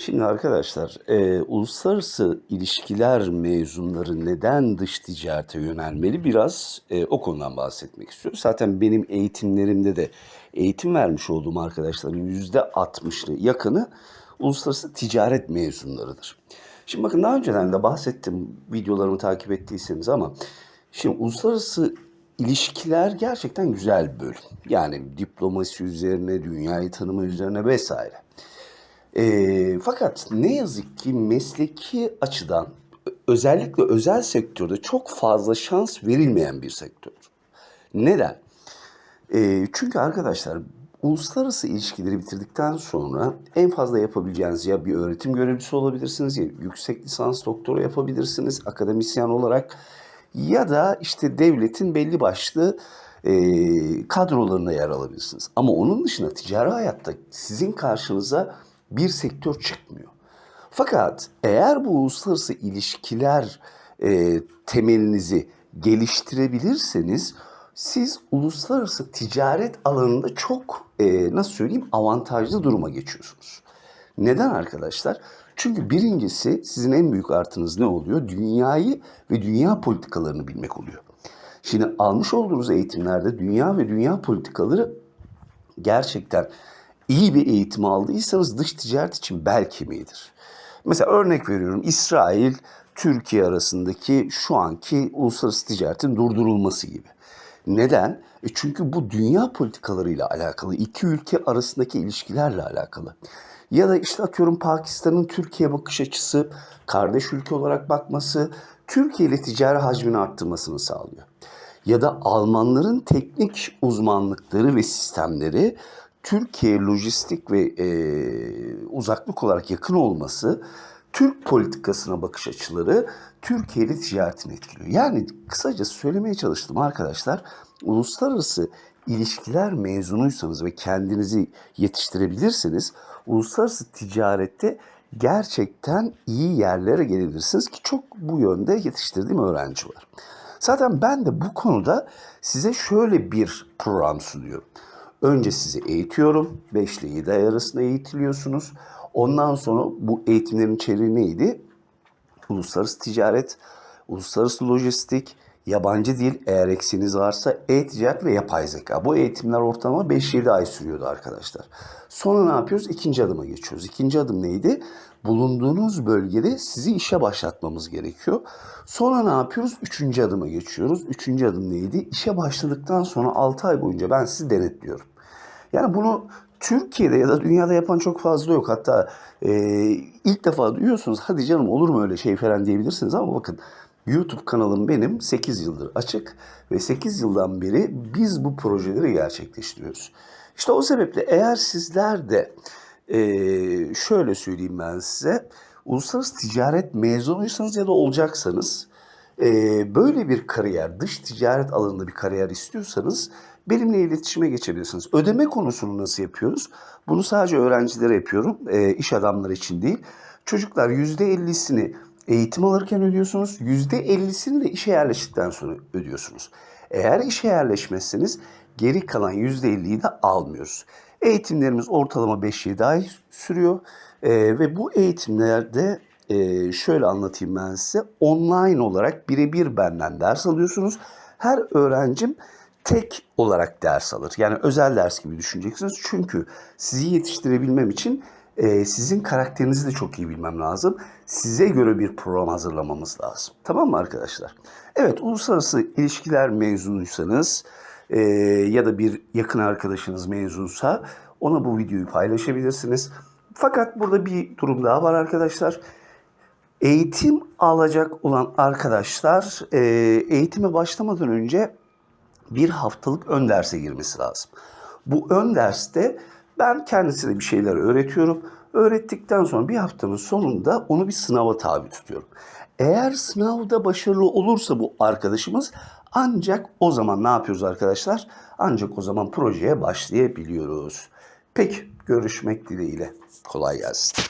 Şimdi arkadaşlar, e, uluslararası ilişkiler mezunları neden dış ticarete yönelmeli? Biraz e, o konudan bahsetmek istiyorum. Zaten benim eğitimlerimde de eğitim vermiş olduğum arkadaşların yüzde altmışı yakını uluslararası ticaret mezunlarıdır. Şimdi bakın daha önceden de bahsettim videolarımı takip ettiyseniz ama şimdi uluslararası ilişkiler gerçekten güzel bir bölüm. Yani diplomasi üzerine, dünyayı tanıma üzerine vesaire. Ee, fakat ne yazık ki mesleki açıdan özellikle özel sektörde çok fazla şans verilmeyen bir sektör. Neden? Ee, çünkü arkadaşlar uluslararası ilişkileri bitirdikten sonra en fazla yapabileceğiniz ya bir öğretim görevlisi olabilirsiniz ya yüksek lisans doktora yapabilirsiniz akademisyen olarak ya da işte devletin belli başlı e, kadrolarına yer alabilirsiniz. Ama onun dışında ticari hayatta sizin karşınıza bir sektör çıkmıyor. Fakat eğer bu uluslararası ilişkiler e, temelinizi geliştirebilirseniz siz uluslararası ticaret alanında çok e, nasıl söyleyeyim avantajlı duruma geçiyorsunuz. Neden arkadaşlar? Çünkü birincisi sizin en büyük artınız ne oluyor? Dünyayı ve dünya politikalarını bilmek oluyor. Şimdi almış olduğunuz eğitimlerde dünya ve dünya politikaları gerçekten iyi bir eğitim aldıysanız dış ticaret için bel kemiğidir. Mesela örnek veriyorum İsrail, Türkiye arasındaki şu anki uluslararası ticaretin durdurulması gibi. Neden? E çünkü bu dünya politikalarıyla alakalı, iki ülke arasındaki ilişkilerle alakalı. Ya da işte atıyorum Pakistan'ın Türkiye bakış açısı, kardeş ülke olarak bakması, Türkiye ile ticari hacmini arttırmasını sağlıyor ya da Almanların teknik uzmanlıkları ve sistemleri Türkiye lojistik ve e, uzaklık olarak yakın olması Türk politikasına bakış açıları Türkiye ile ticaretini etkiliyor. Yani kısaca söylemeye çalıştım arkadaşlar. Uluslararası ilişkiler mezunuysanız ve kendinizi yetiştirebilirseniz uluslararası ticarette gerçekten iyi yerlere gelebilirsiniz ki çok bu yönde yetiştirdiğim öğrenci var. Zaten ben de bu konuda size şöyle bir program sunuyorum. Önce sizi eğitiyorum. 5 ile 7 ay arasında eğitiliyorsunuz. Ondan sonra bu eğitimlerin içeriği neydi? Uluslararası ticaret, uluslararası lojistik, yabancı dil eğer eksiniz varsa e-ticaret ve yapay zeka. Bu eğitimler ortalama 5-7 ay sürüyordu arkadaşlar. Sonra ne yapıyoruz? İkinci adıma geçiyoruz. İkinci adım neydi? Bulunduğunuz bölgede sizi işe başlatmamız gerekiyor. Sonra ne yapıyoruz? Üçüncü adıma geçiyoruz. Üçüncü adım neydi? İşe başladıktan sonra 6 ay boyunca ben sizi denetliyorum. Yani bunu Türkiye'de ya da dünyada yapan çok fazla yok. Hatta e, ilk defa duyuyorsunuz hadi canım olur mu öyle şey falan diyebilirsiniz ama bakın YouTube kanalım benim 8 yıldır açık ve 8 yıldan beri biz bu projeleri gerçekleştiriyoruz. İşte o sebeple eğer sizler de e, şöyle söyleyeyim ben size uluslararası ticaret mezunuysanız ya da olacaksanız e, böyle bir kariyer, dış ticaret alanında bir kariyer istiyorsanız benimle iletişime geçebilirsiniz. Ödeme konusunu nasıl yapıyoruz? Bunu sadece öğrencilere yapıyorum, e, iş adamları için değil. Çocuklar %50'sini eğitim alırken ödüyorsunuz, %50'sini de işe yerleştikten sonra ödüyorsunuz. Eğer işe yerleşmezseniz geri kalan %50'yi de almıyoruz. Eğitimlerimiz ortalama 5-7 ay sürüyor E, ve bu eğitimlerde e, şöyle anlatayım ben size. Online olarak birebir benden ders alıyorsunuz. Her öğrencim tek olarak ders alır. Yani özel ders gibi düşüneceksiniz. Çünkü sizi yetiştirebilmem için e, sizin karakterinizi de çok iyi bilmem lazım. Size göre bir program hazırlamamız lazım. Tamam mı arkadaşlar? Evet, uluslararası ilişkiler mezunuysanız e, ya da bir yakın arkadaşınız mezunsa ona bu videoyu paylaşabilirsiniz. Fakat burada bir durum daha var arkadaşlar. Eğitim alacak olan arkadaşlar e, eğitime başlamadan önce bir haftalık ön derse girmesi lazım. Bu ön derste ben kendisine bir şeyler öğretiyorum. Öğrettikten sonra bir haftanın sonunda onu bir sınava tabi tutuyorum. Eğer sınavda başarılı olursa bu arkadaşımız ancak o zaman ne yapıyoruz arkadaşlar? Ancak o zaman projeye başlayabiliyoruz. Peki görüşmek dileğiyle. Kolay gelsin.